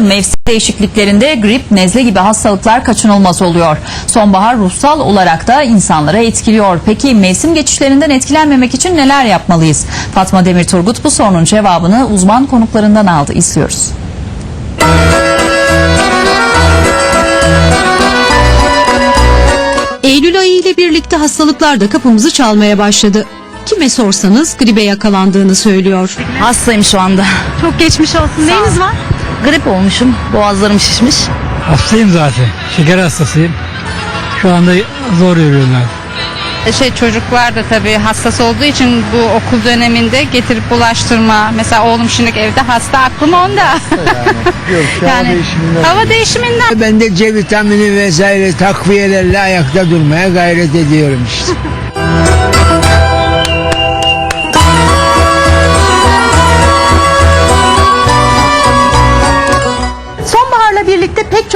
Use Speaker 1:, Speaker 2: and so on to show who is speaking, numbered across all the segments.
Speaker 1: Mevsim değişikliklerinde grip, nezle gibi hastalıklar kaçınılmaz oluyor. Sonbahar ruhsal olarak da insanlara etkiliyor. Peki mevsim geçişlerinden etkilenmemek için neler yapmalıyız? Fatma Demir Turgut bu sorunun cevabını uzman konuklarından aldı. İzliyoruz.
Speaker 2: Eylül ayı ile birlikte hastalıklar da kapımızı çalmaya başladı. Kime sorsanız gribe yakalandığını söylüyor.
Speaker 3: Hastayım şu anda.
Speaker 2: Çok geçmiş olsun. Neyiniz var?
Speaker 3: Grip olmuşum. Boğazlarım şişmiş.
Speaker 4: Hastayım zaten. Şeker hastasıyım. Şu anda zor yürüyorum ben.
Speaker 5: şey çocuklar da tabii hassas olduğu için bu okul döneminde getirip bulaştırma. Mesela oğlum şimdi evde hasta aklım onda. Yani, hava değişiminden.
Speaker 6: Ben de C vitamini vesaire takviyelerle ayakta durmaya gayret ediyorum işte.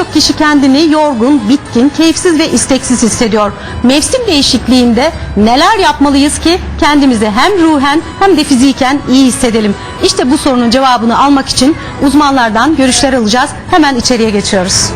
Speaker 7: birlikte pek çok kişi kendini yorgun, bitkin, keyifsiz ve isteksiz hissediyor. Mevsim değişikliğinde neler yapmalıyız ki kendimizi hem ruhen hem de fiziken iyi hissedelim? İşte bu sorunun cevabını almak için uzmanlardan görüşler alacağız. Hemen içeriye geçiyoruz.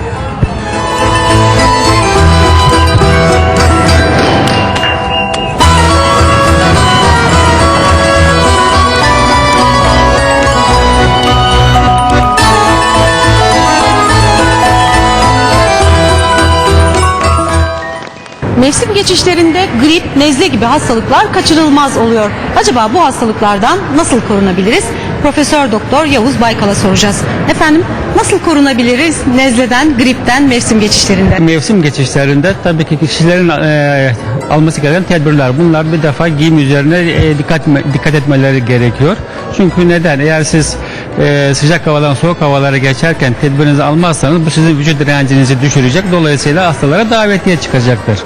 Speaker 7: Mevsim geçişlerinde grip, nezle gibi hastalıklar kaçırılmaz oluyor. Acaba bu hastalıklardan nasıl korunabiliriz? Profesör Doktor Yavuz Baykal'a soracağız. Efendim nasıl korunabiliriz nezleden, gripten mevsim geçişlerinde?
Speaker 8: Mevsim geçişlerinde tabii ki kişilerin e, alması gereken tedbirler. Bunlar bir defa giyim üzerine e, dikkat dikkat etmeleri gerekiyor. Çünkü neden? Eğer siz e, sıcak havadan soğuk havalara geçerken tedbirinizi almazsanız bu sizin vücut direncinizi düşürecek. Dolayısıyla hastalara davetiye çıkacaktır.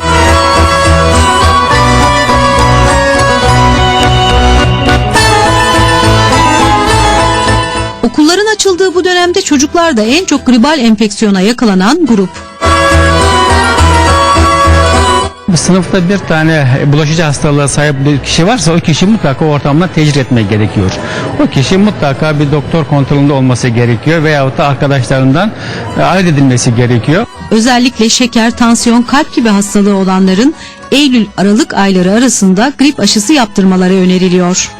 Speaker 2: Okulların açıldığı bu dönemde çocuklar da en çok gribal enfeksiyona yakalanan grup.
Speaker 8: Sınıfta bir tane bulaşıcı hastalığa sahip bir kişi varsa o kişi mutlaka ortamdan tecrit etmek gerekiyor. O kişi mutlaka bir doktor kontrolünde olması gerekiyor veyahut da arkadaşlarından e, ayırt edilmesi gerekiyor.
Speaker 2: Özellikle şeker, tansiyon, kalp gibi hastalığı olanların Eylül-Aralık ayları arasında grip aşısı yaptırmaları öneriliyor.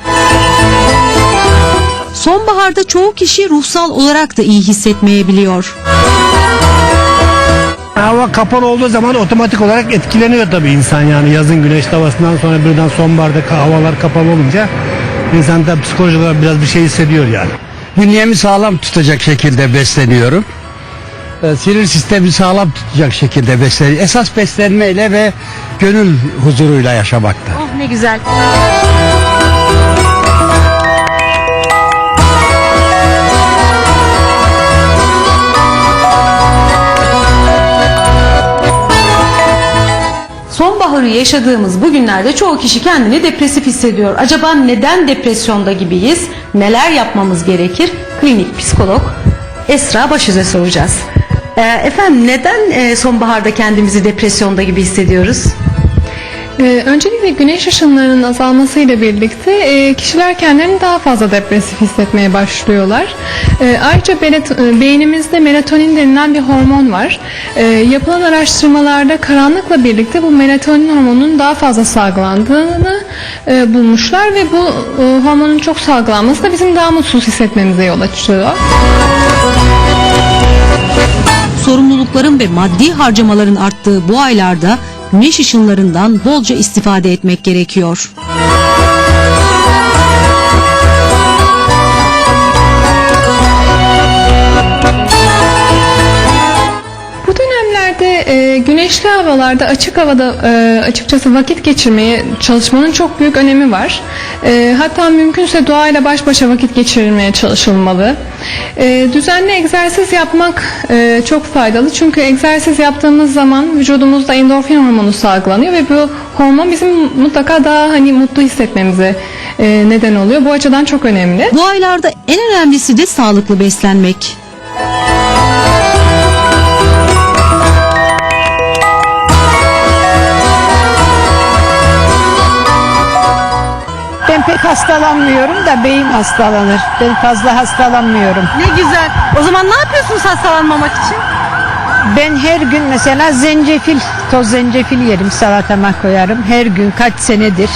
Speaker 2: Sonbaharda çoğu kişi ruhsal olarak da iyi hissetmeyebiliyor.
Speaker 4: Hava kapalı olduğu zaman otomatik olarak etkileniyor tabii insan yani yazın güneş havasından sonra birden sonbaharda havalar kapalı olunca insan da psikolojik olarak biraz bir şey hissediyor yani.
Speaker 6: Bünyemi sağlam tutacak şekilde besleniyorum.
Speaker 4: Ee, Sinir sistemi sağlam tutacak şekilde besleniyor.
Speaker 6: Esas beslenmeyle ve gönül huzuruyla yaşamakta.
Speaker 7: Oh ne güzel. Yaşadığımız bu günlerde çoğu kişi kendini depresif hissediyor. Acaba neden depresyonda gibiyiz? Neler yapmamız gerekir? Klinik psikolog Esra Başüze soracağız. Ee, efendim neden e, sonbaharda kendimizi depresyonda gibi hissediyoruz?
Speaker 9: Ee, öncelikle güneş ışınlarının azalmasıyla birlikte e, kişiler kendilerini daha fazla depresif hissetmeye başlıyorlar. E, ayrıca belet- beynimizde melatonin denilen bir hormon var. E, yapılan araştırmalarda karanlıkla birlikte bu melatonin hormonunun daha fazla salgılandığını e, bulmuşlar ve bu e, hormonun çok salgılanması da bizim daha mutsuz hissetmemize yol açıyor.
Speaker 2: Sorumlulukların ve maddi harcamaların arttığı bu aylarda güneş ışınlarından bolca istifade etmek gerekiyor.
Speaker 9: Güneşli havalarda açık havada e, açıkçası vakit geçirmeye çalışmanın çok büyük önemi var. E, hatta mümkünse doğayla baş başa vakit geçirilmeye çalışılmalı. E, düzenli egzersiz yapmak e, çok faydalı çünkü egzersiz yaptığımız zaman vücudumuzda endorfin hormonu salgılanıyor ve bu hormon bizim mutlaka daha hani mutlu hissetmemize e, neden oluyor. Bu açıdan çok önemli.
Speaker 2: Bu aylarda en önemlisi de sağlıklı beslenmek.
Speaker 10: Hastalanmıyorum da beyim hastalanır. Ben fazla hastalanmıyorum.
Speaker 7: Ne güzel. O zaman ne yapıyorsunuz hastalanmamak için?
Speaker 10: Ben her gün mesela zencefil, toz zencefil yerim salatama koyarım. Her gün kaç senedir.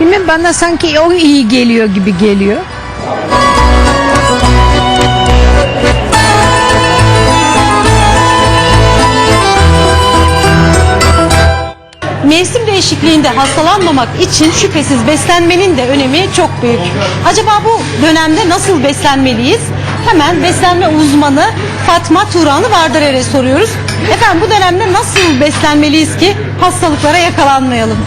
Speaker 10: Bilmem bana sanki o iyi geliyor gibi geliyor.
Speaker 7: Mevsim değişikliğinde hastalanmamak için şüphesiz beslenmenin de önemi çok büyük. Acaba bu dönemde nasıl beslenmeliyiz? Hemen beslenme uzmanı Fatma Turanlı Vardarer'e soruyoruz. Efendim bu dönemde nasıl beslenmeliyiz ki hastalıklara yakalanmayalım?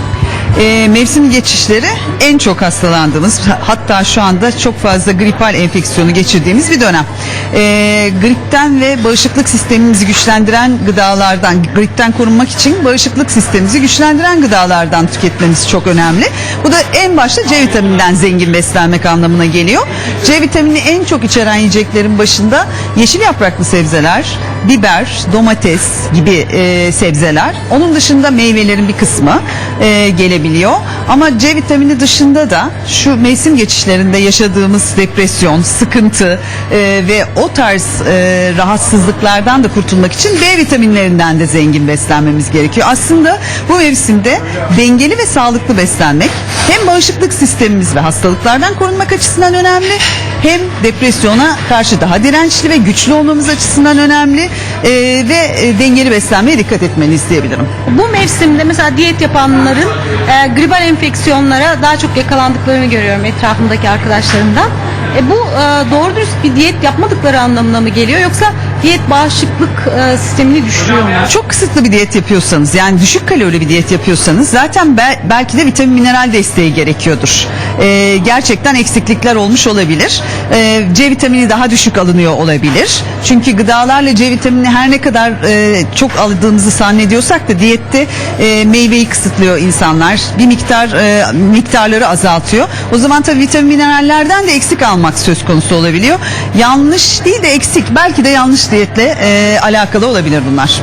Speaker 11: Ee, mevsim geçişleri en çok hastalandığımız hatta şu anda çok fazla gripal enfeksiyonu geçirdiğimiz bir dönem. Ee, gripten ve bağışıklık sistemimizi güçlendiren gıdalardan, gripten korunmak için bağışıklık sistemimizi güçlendiren gıdalardan tüketmemiz çok önemli. Bu da en başta C vitamininden zengin beslenmek anlamına geliyor. C vitamini en çok içeren yiyeceklerin başında yeşil yapraklı sebzeler, biber, domates gibi e, sebzeler. Onun dışında meyvelerin bir kısmı e, gelebiliyor. Ama C vitamini dışında da şu mevsim geçişlerinde yaşadığımız depresyon, sıkıntı e, ve o tarz e, rahatsızlıklardan da kurtulmak için B vitaminlerinden de zengin beslenmemiz gerekiyor. Aslında bu mevsimde dengeli ve sağlıklı beslenmek hem bağışıklık sistemimiz ve hastalıklardan korunmak açısından önemli hem depresyona karşı daha dirençli ve güçlü olmamız açısından önemli e, ve e, dengeli beslenmeye dikkat etmeniz diyebilirim.
Speaker 7: Bu mevsimde mesela diyet yapanların e, gribal enfeksiyonlara daha çok yakalandıklarını görüyorum etrafımdaki arkadaşlarımdan. E, bu e, doğru dürüst bir diyet yapmadıkları anlamına mı geliyor yoksa diyet bağışıklık e, sistemini düşürüyor mu?
Speaker 11: Çok kısıtlı bir diyet yapıyorsanız yani düşük kalorili bir diyet yapıyorsanız zaten bel- belki de vitamin mineral desteği gerekiyordur. Ee, gerçekten eksiklikler olmuş olabilir. Ee, C vitamini daha düşük alınıyor olabilir. Çünkü gıdalarla C vitamini her ne kadar e, çok aldığımızı zannediyorsak da diyette e, meyveyi kısıtlıyor insanlar. Bir miktar e, miktarları azaltıyor. O zaman tabii vitamin minerallerden de eksik almak söz konusu olabiliyor. Yanlış değil de eksik. Belki de yanlış diyetle e, alakalı olabilir bunlar.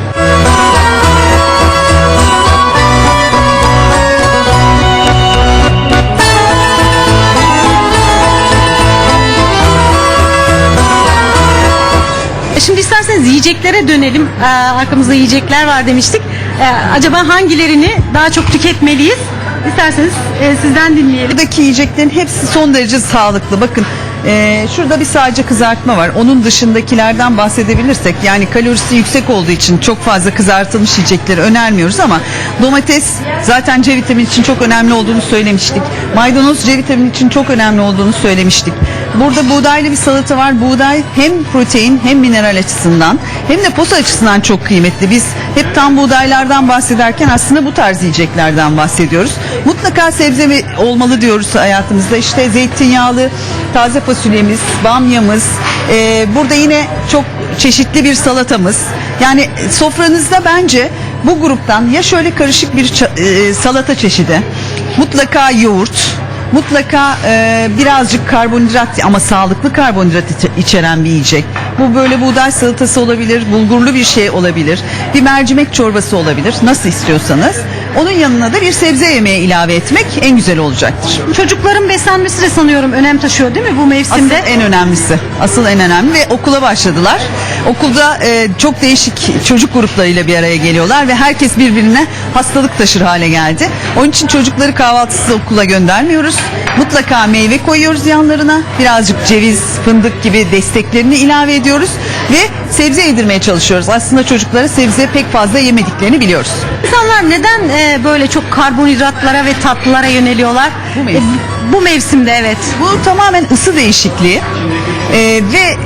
Speaker 7: E, Şimdi isterseniz yiyeceklere dönelim. E, arkamızda yiyecekler var demiştik. E, acaba hangilerini daha çok tüketmeliyiz? İsterseniz e, sizden dinleyelim.
Speaker 11: Buradaki yiyeceklerin hepsi son derece sağlıklı. Bakın e, şurada bir sadece kızartma var. Onun dışındakilerden bahsedebilirsek yani kalorisi yüksek olduğu için çok fazla kızartılmış yiyecekleri önermiyoruz ama domates zaten C vitamini için çok önemli olduğunu söylemiştik. Maydanoz C vitamini için çok önemli olduğunu söylemiştik. Burada buğdaylı bir salata var. Buğday hem protein hem mineral açısından hem de posa açısından çok kıymetli. Biz hep tam buğdaylardan bahsederken aslında bu tarz yiyeceklerden bahsediyoruz. Mutlaka sebze olmalı diyoruz hayatımızda. İşte zeytinyağlı, taze fasulyemiz, bamyamız. Ee, burada yine çok çeşitli bir salatamız. Yani sofranızda bence bu gruptan ya şöyle karışık bir e, salata çeşidi, mutlaka yoğurt, mutlaka e, birazcık karbonhidrat ama sağlıklı karbonhidrat içe- içeren bir yiyecek. Bu böyle buğday salatası olabilir, bulgurlu bir şey olabilir, bir mercimek çorbası olabilir. Nasıl istiyorsanız. Onun yanına da bir sebze yemeği ilave etmek en güzel olacaktır.
Speaker 7: Çocukların beslenmesi de sanıyorum önem taşıyor değil mi bu mevsimde?
Speaker 11: Asıl en önemlisi. Asıl en önemli ve okula başladılar. Okulda e, çok değişik çocuk gruplarıyla bir araya geliyorlar ve herkes birbirine hastalık taşır hale geldi. Onun için çocukları kahvaltısız okula göndermiyoruz. Mutlaka meyve koyuyoruz yanlarına. Birazcık ceviz, fındık gibi desteklerini ilave ediyoruz ve sebze yedirmeye çalışıyoruz. Aslında çocuklara sebze pek fazla yemediklerini biliyoruz.
Speaker 7: İnsanlar neden e, böyle çok karbonhidratlara ve tatlılara yöneliyorlar?
Speaker 11: Bu mevsim.
Speaker 7: E, bu mevsimde evet.
Speaker 11: Bu tamamen ısı değişikliği Ee, ve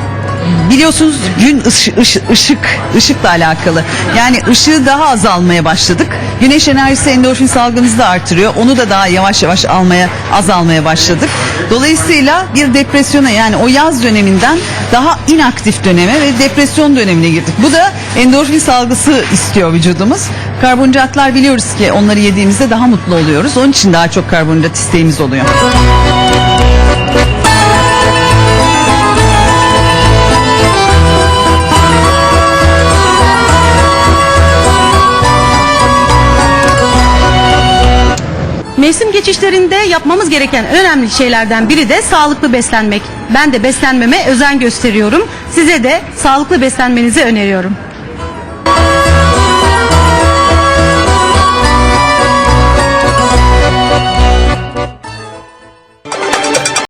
Speaker 11: biliyorsunuz gün ışı- ışı- ışık ışıkla alakalı. Yani ışığı daha az almaya başladık. Güneş enerjisi endorfin salgımızı da artırıyor. Onu da daha yavaş yavaş almaya az almaya başladık. Dolayısıyla bir depresyona yani o yaz döneminden daha inaktif döneme ve depresyon dönemine girdik. Bu da endorfin salgısı istiyor vücudumuz. Karbonhidratlar biliyoruz ki onları yediğimizde daha mutlu oluyoruz. Onun için daha çok karbonhidrat isteğimiz oluyor.
Speaker 7: Mevsim geçişlerinde yapmamız gereken önemli şeylerden biri de sağlıklı beslenmek. Ben de beslenmeme özen gösteriyorum. Size de sağlıklı beslenmenizi öneriyorum.